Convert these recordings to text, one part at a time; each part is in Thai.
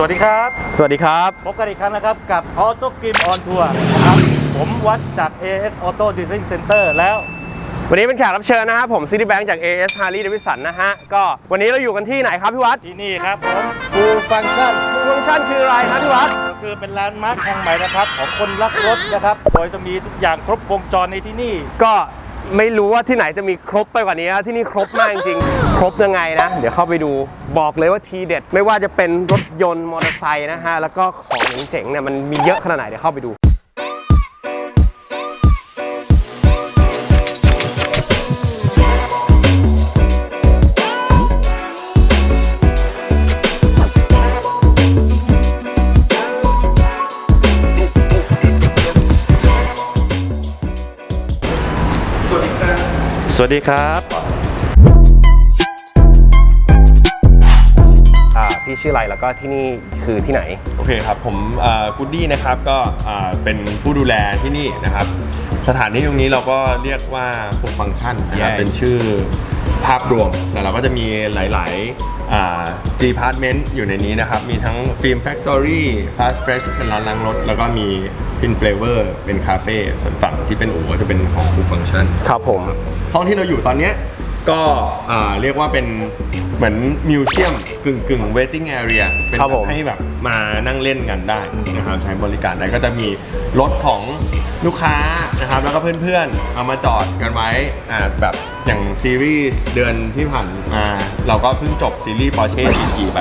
สวัสดีครับ สวัสดีครับ พบกันอีกครั้งนะครับ กับ Auto g r i m on Tour นะครับ ผมวัดจาก AS Auto Dealing Center แล้ว วันนี้เป็นแขกรับเชิญนะครับ ผมซิตี้แบงค์จาก AS Harley Davidson นะฮะ ก็วันนี้เราอยู่กันที่ไหนครับพี่วัดที่นี่ครับผม Full Function ฟังก์ชันคืออะไรครับพี่วัดก็คือเป็นแลนด์มาร์คแห่งใหม่นะครับ ของคนรักรถนะครับ โดยจะมีทุกอย่างครบวงจรในที่นี่ ก็ ไม่รู้ว่าที่ไหนจะมีครบไปกว่านี้นะที่นี่ครบมากจริงๆ ครบยังไงนะ เดี๋ยวเข้าไปดูบอกเลยว่าทีเด็ด ไม่ว่าจะเป็นรถยนต์มอเตอร์ไซค์นะฮะ แล้วก็ของเจ๋งๆเนี่ยมันมีเยอะขนาดไหนเดี๋ยวเข้าไปดู สวัสดีครับ สวัสดีครับอ่าพี่ชื่ออะไรแล้วก็ที่นี่คือที่ไหน โอเคครับ ผมกูดดี้นะครับก็อ่าเป็นผู้ดูแลที่นี่นะครับ สถานที่ตรงนี้เราก็เรียกว่าฟูลฟัง c t ชันนะครับ Yes เป็นชื่อภาพรวมแต่เราก็จะมีหลายๆดีพาร์ตเมนต์อยู่ในนี้นะครับ มีทั้งฟิล์มแฟคทอรี่ฟาสต์เฟรชเป็นร้านล้างรถ แล้วก็มี ฟินเฟลเวอร์เป็นคาเฟ่ส่วนฝั่งที่เป็นอู่ก็จะเป็นของฟูลฟัง c t ชันครับผม ห้องที่เราอยู่ตอนเนี้ยก็อ่าเรียกว่าเป็นเหมือนมิวเซียมกึ่งกึ่งเวทติ้งแอเรียเป็นครับแบผบมให้แบบมานั่งเล่นกันได้นะครับใช้บริการได้ก็จะมีรถของ ลูกค้านะครับแล้วก็เพื่อนๆ เอามาจอดกันไว้อ่าแบบอย่างซีรีส์เดือนที่ผ่านมาเราก็เพิ่งจบซีรีส์ Porsche GT ไป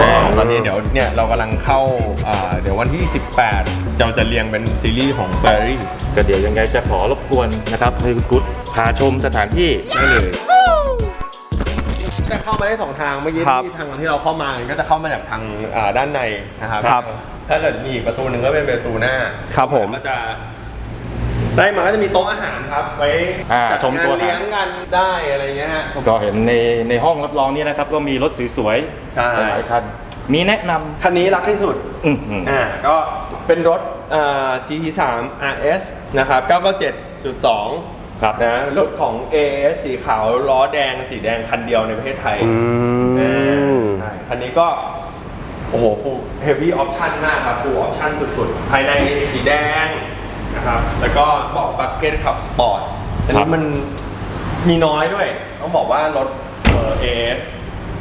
อ่าตอนนี้เดี๋ยวเนี่ยเรากำลังเข้าอ่าเดี๋ยววันที่ 18 เราจะเรียงเป็นซีรีส์ของ Ferrari ก็เดี๋ยวยังไงจะขอรบกวนนะครับให้คุณกุ๊ดพาชมสถานที่ได้เลย จะเข้ามาได้สองทางเมื่อกี้ครับที่ทางที่เราเข้ามาก็จะเข้ามาจากทางอ่าด้านในนะครับครับถ้าเกิดมีอีกประตูหนึ่งก็เป็นประตูหน้าครับผม ก็จะ ได้มาก็จะมีโต๊ะอาหารครับ ไว้อ่าจัดชมงาตันวอาหาร เลี้ยงกันได้อะไรเงี้ยฮะ ก็เห็นในในห้องรับรองนี้นะครับ ก็มีรถสวยใช่ๆหลายคัน มีแนะนคันนี้รักที่สุดำอืมอืม อ่าก็เป็นรถอ่า GT3 RS นะครับ997.2ครับ นะรถของ AS สีขาวล้อแดงสีแดงคันเดียวในประเทศไทยอืมใช่คันนี้ก็ โอ้โหฟูลเฮฟวี่ออปชั่นมากครับฟูลออปชั่นสุดๆ ภายในสีแดง นะครับแล้วก็เบอกบักเก็ตขับสปอร์ตอันครันี้บ มันมีน้อยด้วย ต้องบอกว่ารถเอ่อ AS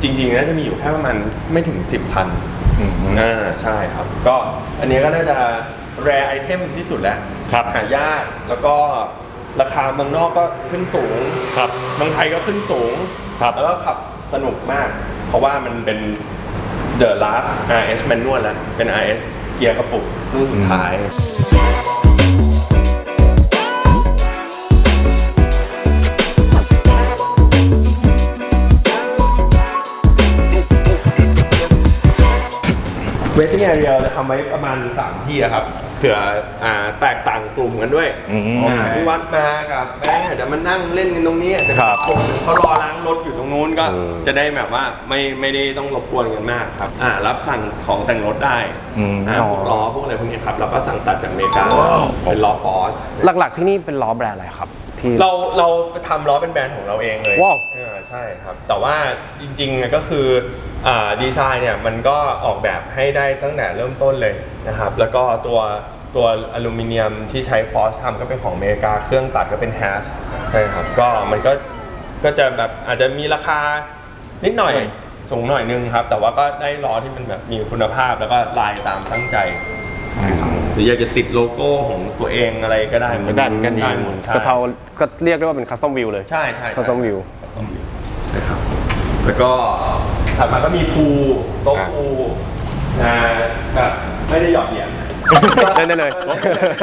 จริงๆน่าจะมีอยู่แค่ประมาณไม่ถึง 10 คันอืม อ่าใช่ครับ ก็อันนี้ก็น่าจะแรไอเทมที่สุดแล้วครับ หายากแล้วก็ราคาเมืองนอกก็ขึ้นสูง ครับ เมืองไทยก็ขึ้นสูง ครับแล้วก็ขับสนุกมาก เพราะว่ามันเป็น The Last RS Manual แล้ว เป็น RS เกียร์กระปุกรุ่นสุดท้ายเงแอเรียจะทำไว้ประมาณ3ที่อะครับเผื่ออ่าแตกต่างกลุ่มกันด้วยอืม อ่าพี่วัดมากับแบงค์อาจจะมานั่งเล่นกันตรงนี้แต่ครับกลุ่มหนึ่งเขารอล้างรถอยู่ตรงนู้นก็อืม จะได้แบบว่าไม่ไม่ได้ต้องรบกวนกันมากครับอ่ารับสั่งของแต่งรถได้อืม อ่าพวกล้อพวกอะไรพวกนี้ครับแล้วก็สั่งตัดจากอเมริกาเป็นล้อฟอร์ส หลักๆที่นี่เป็นล้อแบรนด์อะไรครับ ที่ เราเราทำล้อเป็นแบรนด์ของเราเองเลยว้าว อ่าใช่ครับ แต่ว่าจริงๆก็คืออ่าดีไซน์เนี่ยมันก็ออกแบบให้ได้ตั้งแต่เริ่มต้นเลยนะครับ แล้วก็ตัวตัวอลูมิเนียมที่ใช้ฟอสทำก็เป็นของอเมริกา เครื่องตัดก็เป็นแฮชใช่ครับ ก็มันก็ก็จะแบบอาจจะมีราคานิดหน่อยสูงหน่อยนึงครับ แต่ว่าก็ได้ล้อที่มันแบบมีคุณภาพแล้วก็ลายตามตั้งใจนะค รับหรืออยากจะติดโลโก้ของตัวเองอะไรก็ได้ก็ได้เหมือนกันได้หมดใช่ก็เท่าก็เรียกได้ว่าเป็นคัสตอมวิวเลย ใช่ใช่คัสตอมวิวนะครับแล้วก็ถัดมาก็มีพูลโต๊ะพูลนะแบบไม่ได้หยอดเหรียญเล่นได้เลย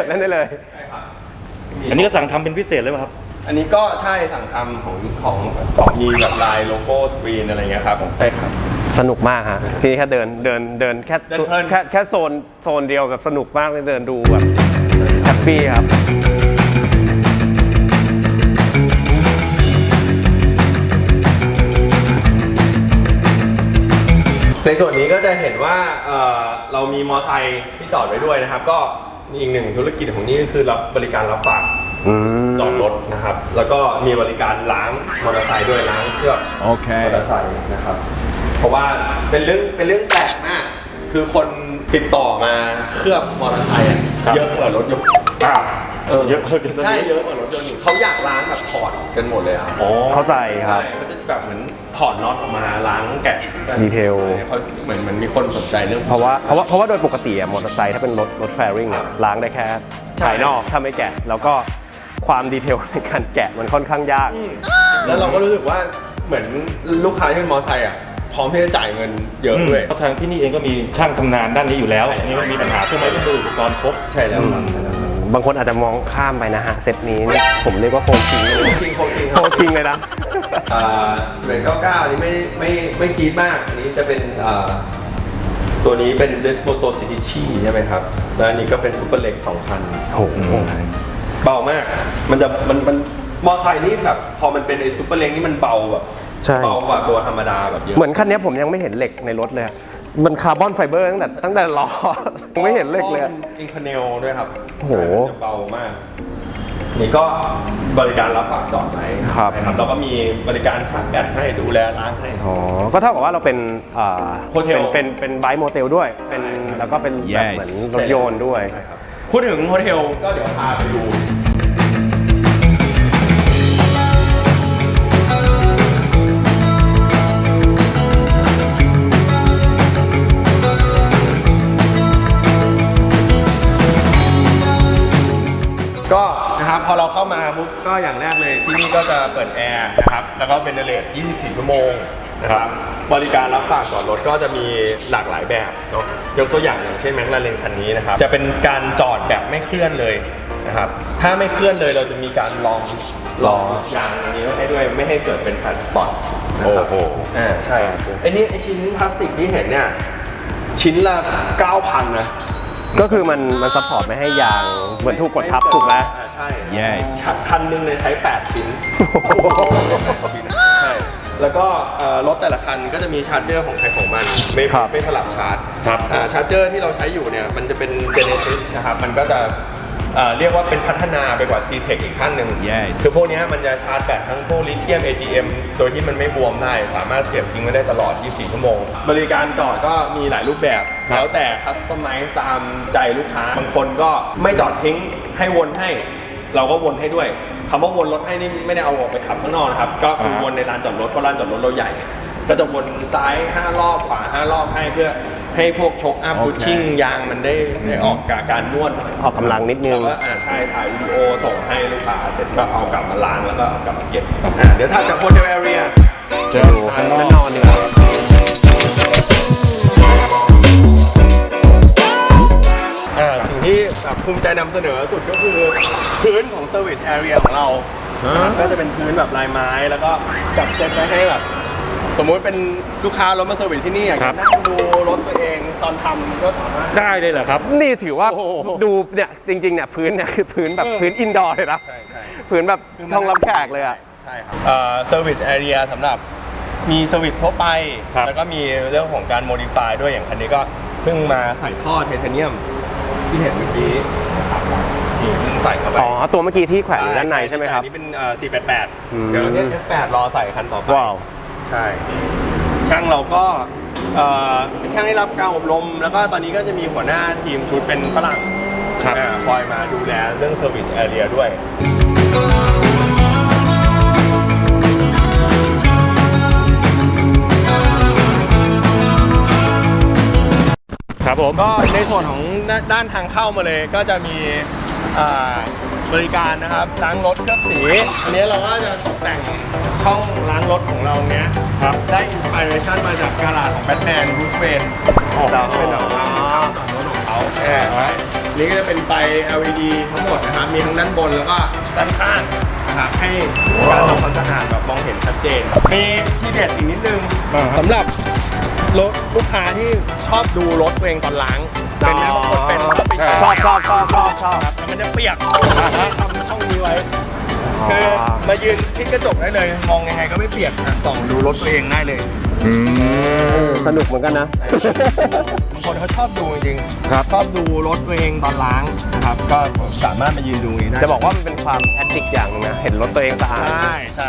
เล่นได้เลยใช่ครับอันนี้ก็สั่งทำเป็นพิเศษเลยป่ะครับ อันนี้ก็ใช่สั่งทำของของของมีแบบลายโลโก้สกรีนอะไรเงี้ยครับใช่ครับ สนุกมากฮะทีนี้แค่เดินเดินเดินแค่เดินเพลิน แค่แค่โซนโซนเดียวกับสนุกมากเลยเดินดูแบบแฮปปี้ครับ ในส่วนนี้ก็จะเห็นว่าเอ่อเรามีมอไซค์ที่จอดไว้ด้วยนะครับ ก็อีกหนึ่งธุรกิจของนี่ก็คือรับบริการรับฝากอืมจอดรถนะครับ แล้วก็มีบริการล้างมอเตอร์ไซค์ด้วยล้างเครื่องโอเคมอเตอร์ไซค์นะครับเพ ราะว่าเป็นเรื่องเป็นเรื่องแปลกมากคคือคนติดต่อมาเคลือบมอเตอร์ไซค์อะครับ เยอะกว่ารถยนต์อ้าวเออเยอะเยอะใช่เยอะกว่ารถยนต์อีกเขาอยากล้างแบบถอดกันหมดเลยครับโอ้เข้าใจครับ ใช่เขาจะแบบเหมือนถอดน็อตออกมาล้างแกะดีเทล เขาเหมือนเหมือนมีคนสนใจเรื่อง เพราะว่าเพราะว่าเพราะว่าโดยปกติอะมอเตอร์ไซค์ถ้าเป็นรถรถแฟริ่งเนี่ยล้างได้แค่ใช่ ภายนอกถ้าไม่แกะ แล้วก็ความดีเทลในการแกะมันค่อนข้างยาก อืมแล้วเราก็รู้สึกว่าเหมือนลูกค้าที่เป็นมอเตอร์ไซค์อะ พร้อมที่จะจ่ายเงินเยอะด้วยเพราะทางที่นี่เองก็มีช่างทำงานด้านนี้อยู่แล้วใช่อันนี้ไม่มีปัญหาเครื่องไม้เครื่องมืออุปกรณ์ครบ ใช่แล้วครับบางคนอาจจะมองข้ามไปนะฮะ เซตนี้เนี่ยผมเรียกว่าโฟกิงเลยจริงโคจริงคโฟรับกิงเลยนะ อ่าเป็นเก้าเก้านี่ไม่ไม่ไม่จี๊ดมากอันนี้จะเป็นอ่าตัวนี้เป็น d e s m o t o c i t y ใช่ไหมครับ แล้วอันนี้ก็เป็นซูเปอร์เล็ก2,000โอ้โหเบามาก มันจะมันมันมอไซค์นี่แบบพอมันเป็นไอ้ซูเปอร์เล็กนี่มันเบาแบบ ใช่ เบากว่าตัวธรรมดาแบบเยอะเหมือนคันนี้ผมยังไม่เห็นเหล็กในรถเลยอะมันคาร์บอนไฟเบอร์ตั้งแต่ตั้งแต่ล้อ ยังไม่เห็นเหล็กเลยอะ อินคาเนลด้วยครับโอ้โหมันจะเบามาก นี่ก็บริการรับฝากจอดไว้ครับ นะครับแล้วก็มีบริการชาร์จแบตให้ดูแลล้างให้ อ๋อ ก็เท่ากับว่าเราเป็นอ่าโฮเทลเป็นเป็นเป็นไบค์โมเตลด้วย เป็นแล้วก็เป็นแบบเหมือนรถยนต์ด้วย ใช่ครับพูดถึงโฮเทลก็เดี๋ยวพาไปดู อย่างแรกเลยที่นี่ก็จะเปิดแอร์นะครับแล้วก็เป็นเลท24 ชั่วโมงนะครับบริการรับฝากจอดรถก็จะมีหลากหลายแบบเนาะยกตัวอย่างอย่างเช่นแมคลาเรนคันนี้นะครับจะเป็นการจอดแบบไม่เคลื่อนเลยนะครับถ้าไม่เคลื่อนเลยเราจะมีการลองลองยางอันนี้ไว้ให้ด้วยไม่ให้เกิดเป็นแผ่นสปอตนะครับโอ้โหอ่าใช่ไอ้นี่ไอชิ้นพลาสติกที่เห็นเนี่ยชิ้นละ9,000นะ ก็คือมันมันซัพพอร์ตไม่ให้ยางเหมือนถูกกดทับถูกไหม อ่าใช่ Yes คันหนึ่งเลยใช้ 8 ชิ้นใช่แล้วก็เอ่อรถแต่ละคันก็จะมีชาร์จเจอร์ของใครของมันไม่ครับไม่สลับชาร์จครับ อ่าชาร์จเจอร์ที่เราใช้อยู่เนี่ยมันจะเป็น Genesis นะครับมันก็จะ เอ่อเรียกว่าเป็นพัฒนาไปกว่า C-Tech อีกขั้นหนึ่ง Yes คือพวกเนี้ยมันจะชาร์จแบตทั้งพวกลิเธียม AGM โดยที่มันไม่บวมได้ สามารถเสียบทิ้งไว้ได้ตลอด 24 ชั่วโมง บริการจอดก็มีหลายรูปแบบ ครับ แล้วแต่คัสตอมไมซ์ตามใจลูกค้า บางคนก็ไม่จอดทิ้งให้วนให้ เราก็วนให้ด้วยคำว่าวนรถให้นี่ไม่ได้เอาออกไปขับข้างนอกนะครับ ก็คือวนในลานจอดรถเพราะลานจอดรถเราใหญ่ ก็จะวนซ้าย 5 รอบขวา 5 รอบให้เพื่อ ให้พวกชกอัพพุชชิ่งยางมันได้ได้ออกจากการนวดหน่อยออกกำลังนิดนึง แล้วก็อ่าใช่ถ่ายวิดีโอส่งให้ลูกค้าเสร็จก็เอากลับมาล้างแล้วก็เอากลับมาเก็บอ่าเดี๋ยวถ้าจากโฮเทลแอเรียเจอดูข้างนอกดีกว่าอ่าสิ่งที่แบบภูมิใจนำเสนอสุดก็คือพื้นของ Service Area ของเรา ก็จะเป็นพื้นแบบลายไม้แล้วก็จัดเซตไว้ให้แบบ สมมุติเป็นลูกค้ารถมาเซอร์วิสที่นี่อยากครัจะบนั่งดู รถตัวเองตอนทำก็สามารถ ได้เลยเหรอครับ นี่ถือว่าโอ้โหดูเนี่ยจริงๆเนี่ยพื้นเนี่ยคือพื้นแบบพื้นอินดอร์เลยนะใช่ใช่พื้นแบบห้องรับแขกเลยอะใช่ครับเอ่อ Service Area สำหรับมีเซอร์วิสทั่วไป ครับ แล้วก็มีเรื่องของการโมดิฟายด้วยอย่างคันนี้ก็เพิ่งมาใส่ท่อไทเทเนียม ที่เห็นเมื่อกี้นะครับนี่เพิ่งใส่เข้าไปอ๋อ ตัวเมื่อกี้ที่แขวนอยู่ด้านในใช่ไหมครับ อันนี้เป็นเอ่อ488 อืม เดี๋ยวเนี้ F8 รอใส่คันต่อไป ว้าว ใช่ ช่างเราก็ เอ่อเป็นช่างที่รับการอบรม แล้วก็ตอนนี้ก็จะมีหัวหน้าทีมชุดเป็นฝรั่งครับ อ่าคอยมาดูแลเรื่อง Service Area ด้วย ครับผม ก็ในส่วนของด้านด้านทางเข้ามาเลยก็จะมีอ่าบริการนะครับล้างรถเคลือบสี อันนี้เราก็จะตกแต่ง ช่องล้างรถของเราเนี้ยครับ ได้อินสปิเรชันมาจากการาดของแบทแมนบูสเวนอ๋อเราเป็นแบบทำทำต่อรถของเขาแค่นี่ก็จะเป็นไฟ LED ทั้งหมดนะครับมีทั้งด้านบนแล้วก็ด้านข้างนะครับให้การทำความสะอาดแบบมองเห็นชัดเจน มีที่เด็ดอีกนิดนึงอ่าครับสำหรับรถลูกค้าที่ชอบดูรถตัวเองตอนล้างเป็นนะบางคนเป็นก็ไปใช่ชอบชอบชอบชอบชอบครับแล้วมันจะเปียกทำช่องนี้ไว้ คือมายืนชิดกระจกได้เลย มองยังไงก็ไม่เปียกนะส่องดูรถตัวเองได้เลยสนุกเหมือนกันนะ บางคนเขาชอบดูจริงๆครับ ชอบดูรถตัวเองตอนล้างนะครับ ก็สามารถมายืนดูนี้ได้จะบอกว่ามันเป็นความแอดดิกอย่างหนึงนะ เห็นรถตัวเองสะอาด ใช่ใช่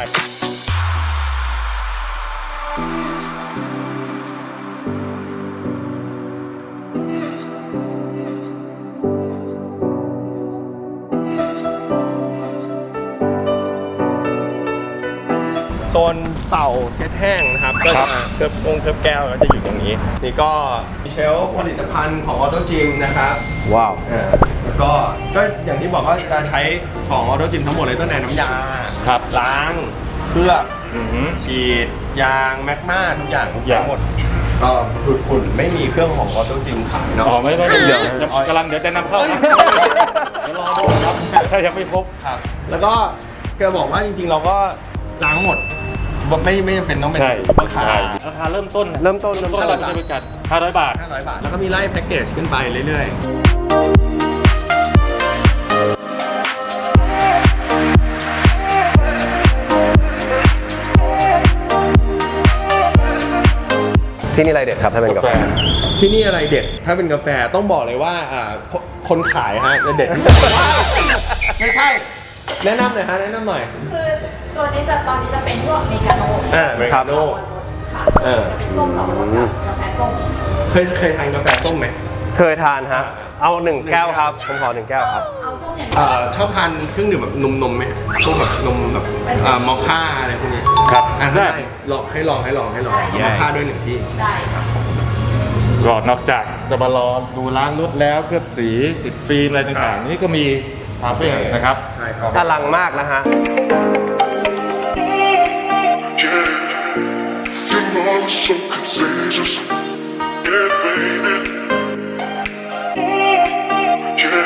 เต่าเช็ดแห้งนะครับก็ครัจะบเคลือบกงเคลือบแก้วก็จะอยู่ตรงนี้ นี่ก็มีเชลฟ์ผลิตภัณฑ์ของออโตจิมนะครับ ว้าวอ่าแล้วก็ก็อย่างที่บอกว่าจะใช้ของออโตจิมทั้งหมดเลยตั้งแต่น้ำยาครับล้างเคลือบอือหือฉีด ยางแมกมาทุกอย่างทุกอย่างหมดก็ดูดฝุ่นไม่มีเครื่องของออโตจิมขายเนาะอ๋อไม่ไม่ไม่เดี๋ยวกำลังเดี๋ยวจะนำเข้าครับเดี๋ยวรอดูครับถ้ายังไม่ครบครับ แล้วก็แกบอกว่าจริงๆเราก็ล้างหมด ไม่ไม่จำเป็นต้องเป็นใช่ซุปเปอร์คาร์ ราคาเริ่มต้นเริ่มต้นเริ่มต้น ต้นเราจะบริการ500 บาท 500 บาท แล้วก็มีไล่แพ็กเกจขึ้นไปเรื่อยที่นี่อะไรเด็ดครับถ้าเป็นกาแฟ ๆ ที่นี่อะไรเด็ด ถ้าเป็นกาแฟต้องบอกเลยว่าอ่าคคนขายฮะจะเด็ด ไม่ใช่ แนะนำหน่อยฮะแนะนำหน่อย คือตัวนี้จะตอนนี้จะเป็นพวกเมกาโน่อ่าเมกาโน่ค่ะเออ จะเป็นส้มสองรสกับกาแฟส้มเคยเคยทานกาแฟส้มไหมเคยทานฮะ เอาหนึ่งแก้วครับ ผมขอหนึ่งแก้วครับ เอาส้มอย่างเอ่เดียวอชอบทานเครื่องดื่มแบบนมนมๆไหมพวกแบบนมแบบอ่ามอคค่าอะไรพวกนี้ครับอะถ้าได้ได้ลองให้ลองให้ลองให้ลองเอามอคค่าด้วยหนึ่งที่ได้ค่ะก็นอกจากจะมารอดูล้างรถแล้วเคลือบสีติดฟิล์มอะไรต่างๆ นี่ก็มี คาเฟ่นะครับใช่ครับอลังมากนะฮะ Your love is so contagious. Yeah, baby. Yeah.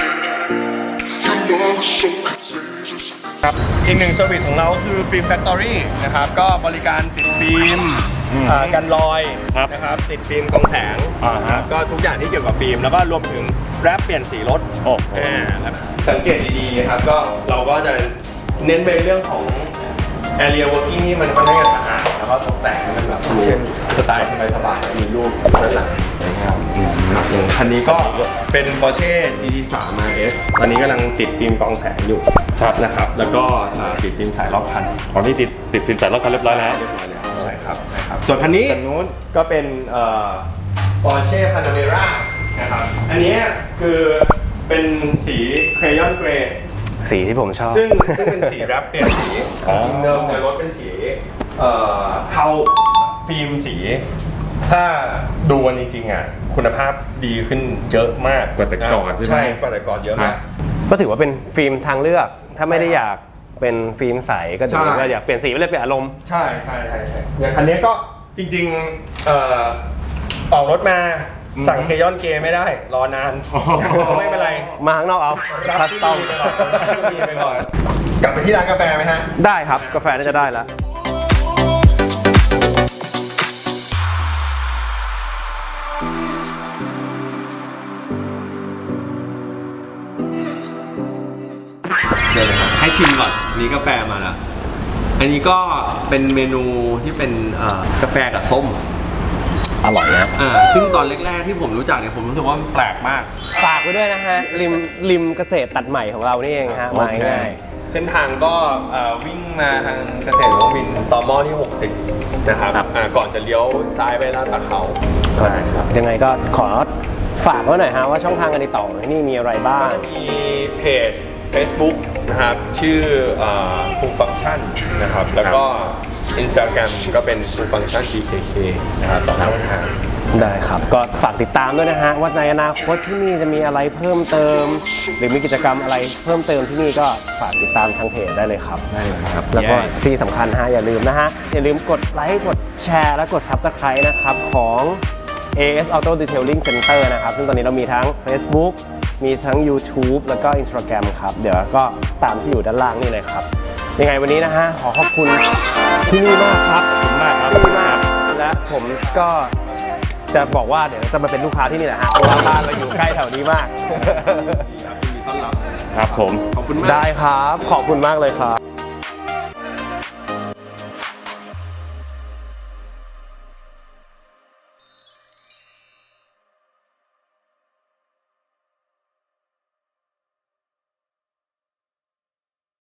Your love is so contagious. ครับอีกหนึ่งเซอร์วิสของเราก็คือฟิล์มแฟคทอรี่นะครับ ก็บริการติดฟิล์มอืมอ่ากันรอยครับนะครับ ติดฟิล์มกองแสงอ่าฮะนะครับก็ทุกอย่างที่เกี่ยวกับฟิล์ม แล้วก็รวมถึง แรปเปลี่ยนสีรถโอ้โห อ่าแล้วสังเกตดีๆนะครับก็เราก็จะเน้นไปเรื่องของ area working ที่มันค่อนข้างจะสะอาดแล้วก็ตกแต่งให้มันแบบเช่นสไตล์สบายๆมีรูปด้านหลังสวยงามครับอย่างคันนี้ก็เป็น Porsche GT3 RS ตอนนี้กำลังติดฟิล์มกองแสงอยู่ครับ นะครับ แล้วก็อ่าติดฟิล์มสายรอบคันของที่ติดติดฟิล์มใส่รถคันเรียบร้อยแล้วเรียบร้อยแล้ว ใช่ครับใช่ครับ ส่วนคันนี้คันนู้นก็เป็นเอ่อ Porsche Panamera นะครับ อันเนี้ยคือเป็นสีเครยอนเกรย์สีที่ผมชอบ ซึ่งซึ่งเป็นสีแรปเปลี่ยนสีอ๋อจริงเดิมในรถเป็นสีเอ่อเทาฟิล์มสี ถ้าดูกันจริงๆอะคุณภาพดีขึ้นเยอะมากกว่าแต่ก่อนใช่ไหม ใช่กว่าแต่ก่อนเยอะมาก ก็ถือว่าเป็นฟิล์มทางเลือก ถ้าไม่ได้อยากเป็นฟิล์มใสก็ถือใช่ ว่าอยากเปลี่ยนสีไปเลยเปลี่ยนอารมณ์ใช่ใช่ใช่ใช่อย่างคันนี้ก็จริงๆเอ่อออกรถมา สั่งเคยอนเกไม่ได้ รอนาน ไม่เป็นไรมาข้างนอกเอาคัสตอมรับที่มีไปก่อน กลับไปที่ร้านกาแฟไหมฮะ ได้ครับ กาแฟน่าจะได้แล้วเชิญเลยครับให้ชิมก่อนนี่กาแฟมาแล้วอันนี้ก็เป็นเมนูที่เป็นเอ่อกาแฟกับส้มอ ร่อยนะอ่าซึ่งตอนแรกๆที่ผมรู้จักเนี่ยผมรู้สึกว่ามันแปลกมาก ฝากไว้ด้วยนะฮะ ริมริมเกษตรตัดใหม่ของเรานี่เองฮะมาง่าย เส้นทางก็เอ่อวิ่งมาทางเกษตรนวมินทร์ต่อหม้อที่ 60 นะครับครับ อ่าก่อนจะเลี้ยวซ้ายไปลาดตะเขา ใช่ครับยังไงก็ขอฝากไว้หน่อยฮะว่าช่องทางการติดต่อที่นี่มีอะไรบ้าง ก็จะมีเพจ Facebook นะครับ ชื่อเอ่อ Full Function นะครับ แล้วก็ Instagram ก็เป็น Full Function BKK นะครับสองช่องทาง ได้ครับ ก็ฝากติดตามด้วยนะฮะ ว่าในอนาคตที่นี่จะมีอะไรเพิ่มเติม หรือมีกิจกรรมอะไรเพิ่มเติมที่นี่ก็ฝากติดตามทางเพจได้เลยครับ ได้เลยครับ แล้วก็ที่สำคัญฮะอย่าลืมนะฮะ อย่าลืมกดไลค์กดแชร์และกด Subscribe นะครับ ของ AS Auto Detailing Center นะครับ ซึ่งตอนนี้เรามีทั้ง Facebook มีทั้ง YouTube แล้วก็ Instagram ครับ เดี๋ยวก็ตามที่อยู่ด้านล่างนี่เลยครับ ยังไงวันนี้นะฮะขอขอบคุณที่นี่มากครับขอบคุณมากครับที่นี่มากและผมก็จะบอกว่าเดี๋ยวจะมาเป็นลูกค้าที่นี่แหละฮะเพราะว่าบ้านเราอยู่ใกล้แถวนี้มาก ครับยินดีต้อนรับครับผม ขอบคุณมาก ได้ครับ ขอบคุณมากเลยครับ